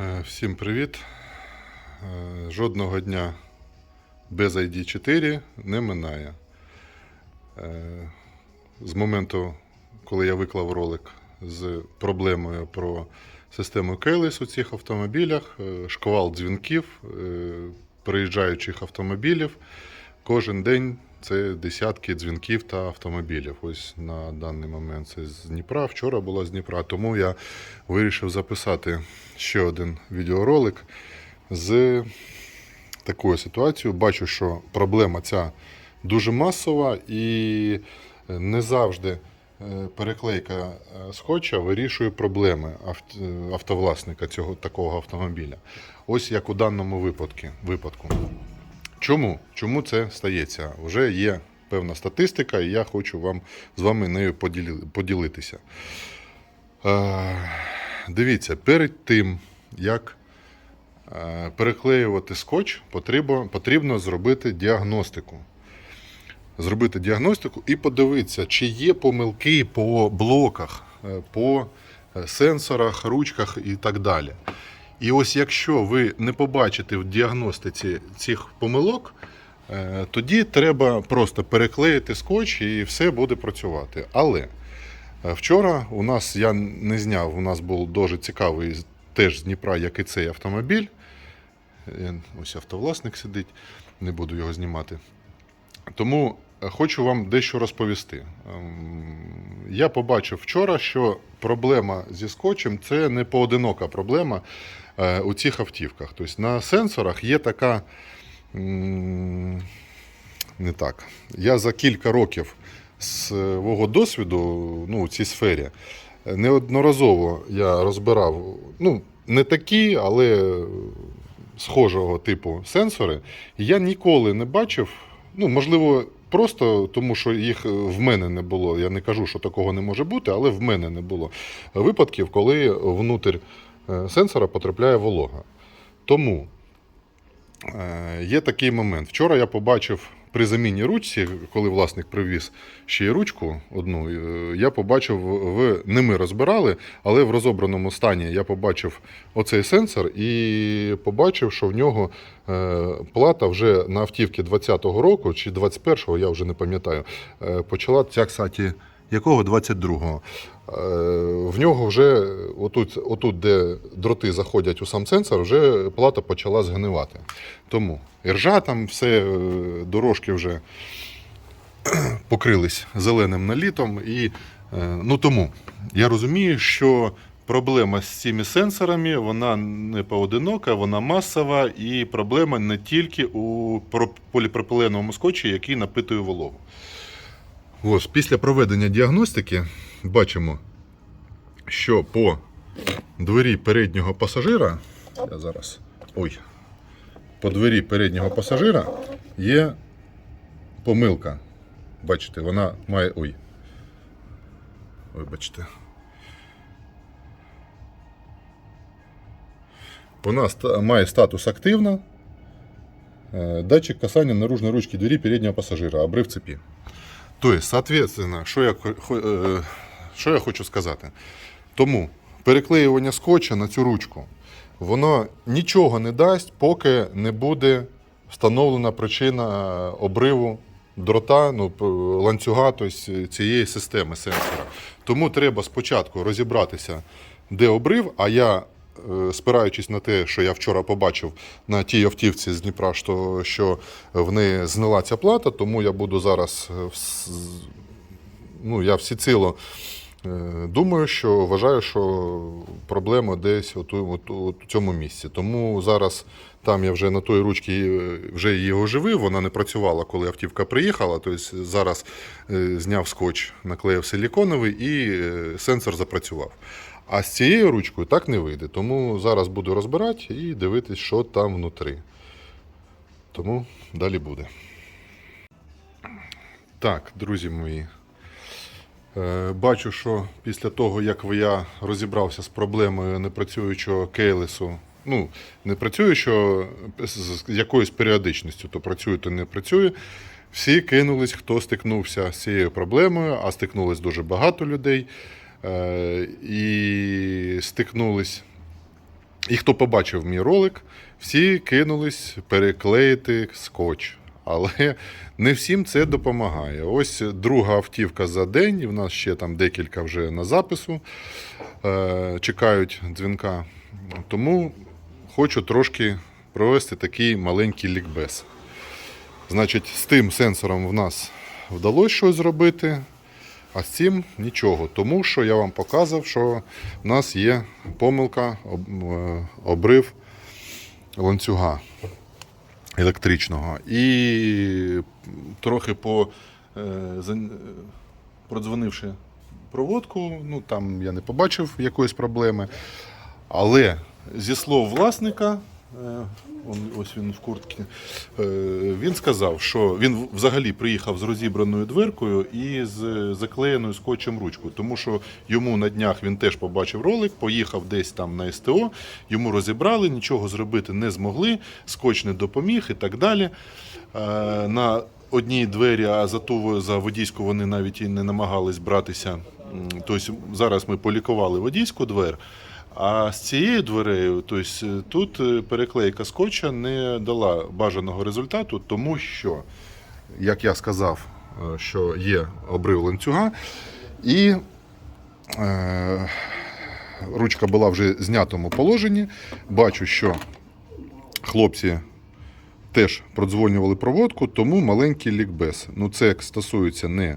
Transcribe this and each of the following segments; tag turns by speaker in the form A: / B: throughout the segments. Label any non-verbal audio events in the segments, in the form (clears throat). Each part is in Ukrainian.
A: Е, Всім привіт. Е, Жодного дня без ID4 не минає. Е, З моменту, коли я виклав ролик з проблемою про систему Keyless у цих автомобілях, шквал дзвінків, приїжджаючих автомобілів, кожен день це десятки дзвінків та автомобілів. Ось на даний момент це з Дніпра. Вчора було з Дніпра, тому я вирішив записати ще один відеоролик з такою ситуацією. Бачу, що проблема ця дуже масова і не завжди е, переклейка е, скотча вирішує проблеми е, автовласника цього такого автомобіля. Ось як у даному випадку. Чому? Чому це стається? Вже є певна статистика, і я хочу вам з вами нею поділи- поділитися. Е, Дивіться, перед тим, як е, переклеювати скотч, потрібно, потрібно зробити діагностику. Зробити діагностику і подивитися, чи є помилки по блоках, е, по е, сенсорах, ручках і так далі. І ось якщо ви не побачите в діагностиці цих помилок, е, тоді треба просто переклеїти скотч і все буде працювати. Але е, вчора у нас я не зняв, у нас був дуже цікавий теж з Дніпра, як і цей автомобіль. Е, Ось автовласник сидить, не буду його знімати. Тому хочу вам дещо розповісти. Ем, Я побачив вчора, що проблема зі скотчем це не поодинока проблема у цих автівках. Тобто на сенсорах є така. Не так. Я за кілька років свого досвіду ну, у цій сфері е, неодноразово я розбирав, ну, не такі, але схожого типу сенсори. Я ніколи не бачив, ну, можливо, просто тому, що їх в мене не було. Я не кажу, що такого не може бути, але в мене не було випадків, коли внутрь е, сенсора потрапляє волога. Тому е, є такий момент. Вчора я побачив при заміні ручці, коли власник привіз ще й ручку одну, е, я побачив, в не ми розбирали, але в розобраному стані я побачив оцей сенсор і побачив, що в нього е, плата вже на автівці 20-го року чи 21-го, я вже не пам'ятаю, е, почала ця, кстати, якого 22-го. Е, В нього вже отут, отут, де дроти заходять у сам сенсор, вже плата почала згнивати. Тому іржа там все, е, дорожки вже (clears throat) покрились зеленим налітом. І, е, ну, тому я розумію, що проблема з цими сенсорами вона не поодинока, вона масова, і проблема не тільки у про- поліпропиленовому скотчі, який напитує вологу. Ось, після проведення діагностики бачимо, що по двері переднього пасажира, я зараз. Ой, по двері переднього пасажира є помилка. Бачите, вона має. Ой. Вибачте. Вона має статус активна. Е, Датчик касання наружной ручки двери переднего пассажира, обрыв цепи. Тобто, соответственно, що я, що я хочу сказати? Тому переклеювання скотча на цю ручку, воно нічого не дасть, поки не буде встановлена причина е, обриву дрота, ну, ланцюга тобто, цієї системи сенсора. Тому треба спочатку розібратися, де обрив, а я. Е, Спираючись на те, що я вчора побачив на тій автівці з Дніпра, що, що в неї знила ця плата, тому я буду зараз е, ну, я всеціло е, думаю, що вважаю, що проблема десь у- цьому місці. Тому зараз там я вже на той ручці вже її оживив, вона не працювала, коли автівка приїхала. Тобто зараз зняв скотч, наклеїв силіконовий і сенсор запрацював. А з цією ручкою так не вийде. Тому зараз буду розбирати і дивитись, що там внутрі. Тому далі буде. Так, друзі мої. Е, Бачу, що після того, як я розібрався з проблемою непрацюючого кейлесу, ну, не працюючого з якоюсь періодичністю, то працює, то не працює. Всі кинулись, хто стикнувся з цією проблемою, а стикнулось дуже багато людей. Е, І стикнулись І хто побачив мій ролик, всі кинулись переклеїти скотч. Але не всім це допомагає. Ось друга автівка за день, і в нас ще там декілька вже на запису. Е, чекають дзвінка. Тому хочу трошки провести такий маленький лікбез. Значить, з тим сенсором в нас вдалося щось зробити, а з цим нічого. Тому що я вам показав, що в нас є помилка, е, обрив ланцюга електричного. І трохи по е, продзвонивши проводку, ну там я не побачив якоїсь проблеми. Але зі слов власника, ось він в куртці, е, він сказав, що він взагалі приїхав з розібраною дверкою і з заклеєною скотчем ручкою, тому що йому на днях він теж побачив ролик, поїхав десь там на СТО, йому розібрали, нічого зробити не змогли, скотч не допоміг і так далі. Е, На одній двері, а за ту за водійську вони навіть і не намагались братися. Тобто зараз ми полікували водійську двер. А з цією дверею, тобто тут е, переклейка скотча не дала бажаного результату, тому що, як я сказав, е, що є обрив ланцюга, і е, ручка була вже в знятому положенні. Бачу, що хлопці теж продзвонювали проводку, тому маленький лікбез. Ну, це стосується не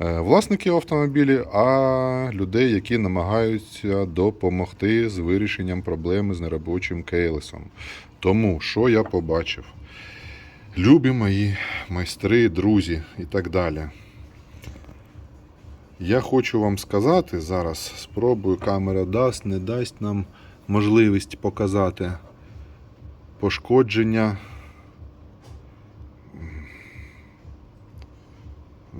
A: е, власників автомобілів, а людей, які намагаються допомогти з вирішенням проблеми з неробочим кейлесом. Тому що я побачив? Любі мої майстри, друзі і так далі. Я хочу вам сказати зараз, спробую, камера дасть, не дасть нам можливість показати пошкодження.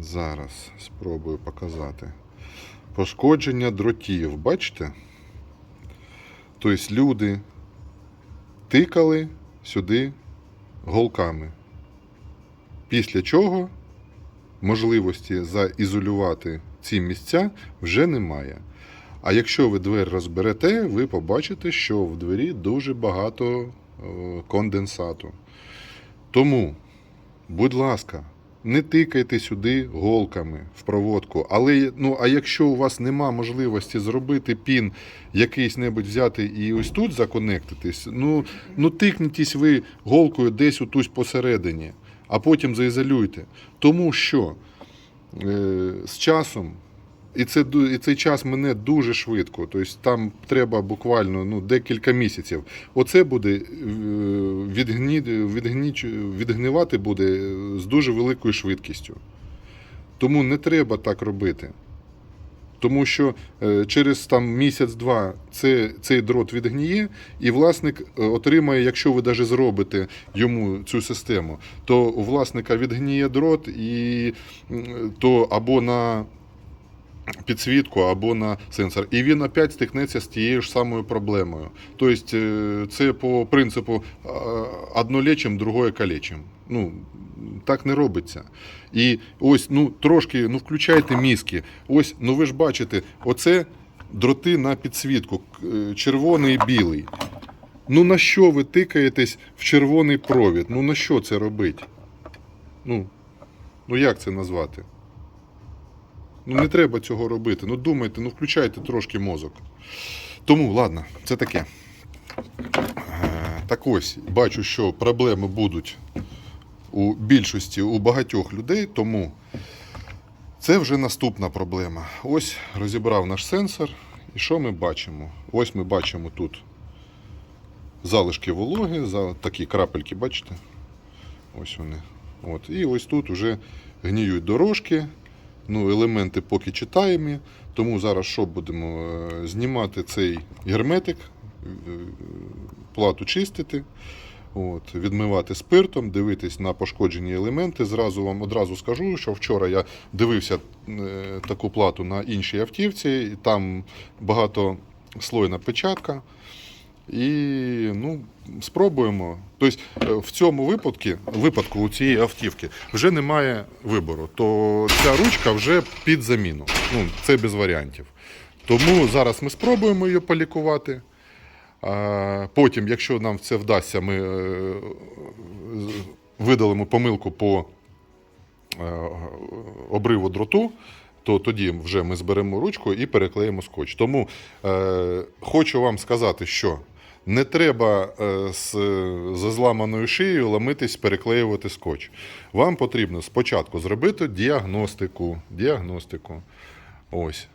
A: Зараз спробую показати. Пошкодження дротів, бачите? Тобто люди тикали сюди голками. Після чого можливості заізолювати ці місця вже немає. А якщо ви двері розберете, ви побачите, що в двері дуже багато е, конденсату. Тому, будь ласка, не тикайте сюди голками в проводку. Але ну, а якщо у вас нема можливості зробити пін якийсь небудь взяти і ось тут законектитись, ну, ну тикнітесь ви голкою десь отусь посередині, а потім заізолюйте. Тому що е, з часом. І, це, і цей час мине дуже швидко. Тобто там треба буквально ну, декілька місяців. Оце буде е, відгні, відгнивати буде з дуже великою швидкістю. Тому не треба так робити. Тому що е, через там місяць-два це, цей дрот відгніє, і власник е, отримає, якщо ви навіть зробите йому цю систему, то у власника відгніє дрот, і то або на підсвітку або на сенсор. І він опять стикнеться з тією ж самою проблемою. Тобто е, це по принципу е, одно лечим, другое калечим. Ну, так не робиться. І ось, ну, трошки, ну, включайте мізки. Ось, ну ви ж бачите, оце дроти на підсвітку, е, червоний і білий. Ну на що ви тикаєтесь в червоний провід? Ну на що це робить? Ну, ну як це назвати? Ну не треба цього робити. Ну думайте, ну включайте трошки мозок. Тому, ладно, це таке. Е, Так ось, бачу, що проблеми будуть у більшості, у багатьох людей, тому це вже наступна проблема. Ось розібрав наш сенсор. І що ми бачимо? Ось ми бачимо тут залишки вологи, такі крапельки, бачите? Ось вони. От. І ось тут вже гніють дорожки. Ну, елементи поки читаємо. Тому зараз що будемо? Е, Знімати цей герметик, е, плату чистити, от, відмивати спиртом, дивитись на пошкоджені елементи. Зразу вам одразу скажу, що вчора я дивився е, таку плату на іншій автівці, і там багатослойна печатка. І ну, спробуємо. Тобто е, в цьому випадку, випадку у цієї автівки вже немає вибору, то ця ручка вже під заміну. Ну, це без варіантів. Тому зараз ми спробуємо її полікувати. Потім, якщо нам це вдасться, ми е, видалимо помилку по е, обриву дроту, то тоді вже ми зберемо ручку і переклеїмо скотч. Тому хочу вам сказати, що не треба е, з, зламаною шиєю ламитись, переклеювати скотч. Вам потрібно спочатку зробити діагностику. діагностику. Ось.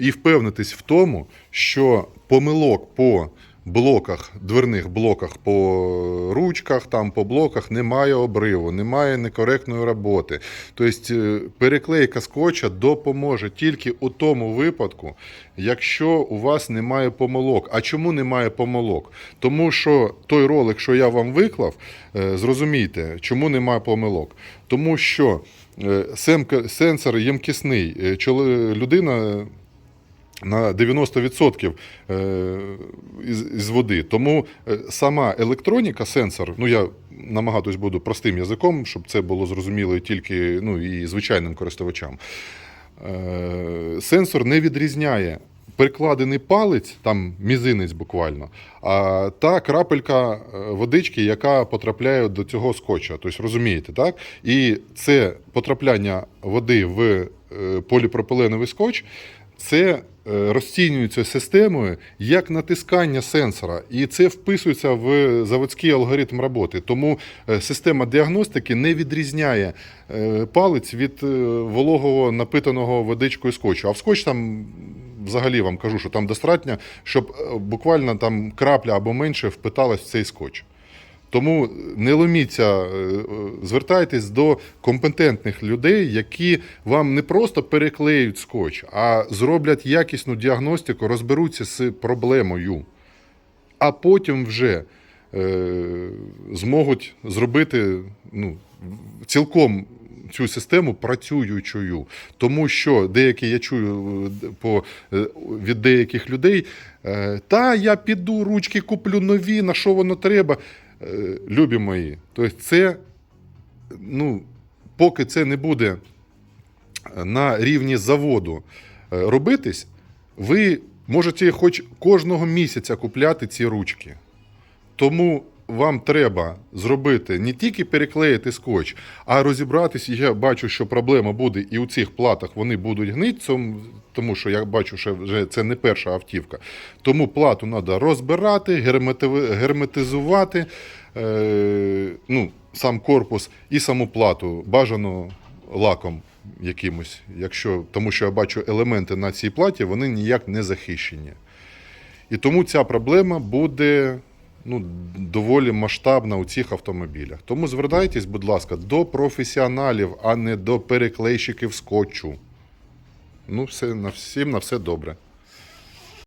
A: І впевнитись в тому, що помилок по блоках, дверних блоках, по ручках, там по блоках немає обриву, немає некоректної роботи. Тобто е, переклейка скотча допоможе тільки у тому випадку, якщо у вас немає помилок. А чому немає помилок? Тому що той ролик, що я вам виклав, е, зрозумійте, чому немає помилок. Тому що е, сенсор ємкісний, людина на 90% е, із, води. Тому е, сама електроніка, сенсор, ну я намагатись буду простим язиком, щоб це було зрозуміло тільки ну, і звичайним користувачам. Е, Сенсор не відрізняє прикладений палець, там мізинець буквально, а та крапелька водички, яка потрапляє до цього скотча. Тобто розумієте, так? І це потрапляння води в поліпропиленовий скотч. Це е, розцінюється системою як натискання сенсора, і це вписується в заводський алгоритм роботи. Тому е, система діагностики не відрізняє е, палець від вологого напитаного водичкою скотчу. А в скотч там взагалі вам кажу, що там достатньо, щоб буквально там крапля або менше впиталась в цей скотч. Тому не ломіться, е, е, звертайтесь до компетентних людей, які вам не просто переклеють скотч, а зроблять якісну діагностику, розберуться з проблемою, а потім вже е, зможуть зробити ну, цілком цю систему працюючою. Тому що деякі я чую по, від деяких людей, та я піду, ручки куплю нові, на що воно треба. Е, Любі мої, тобто це, ну, поки це не буде на рівні заводу е, робитись, ви можете хоч кожного місяця купляти ці ручки. Тому вам треба зробити не тільки переклеїти скотч, а розібратись. Я бачу, що проблема буде і у цих платах вони будуть гнити, тому що я бачу, що вже це не перша автівка. Тому плату треба розбирати, герметизувати, е, ну, сам корпус і саму плату бажано лаком якимось, якщо, тому що я бачу елементи на цій платі, вони ніяк не захищені. І тому ця проблема буде ну, доволі масштабна у цих автомобілях. Тому звертайтесь, будь ласка, до професіоналів, а не до переклейщиків скотчу. Ну, все, на всім на все добре.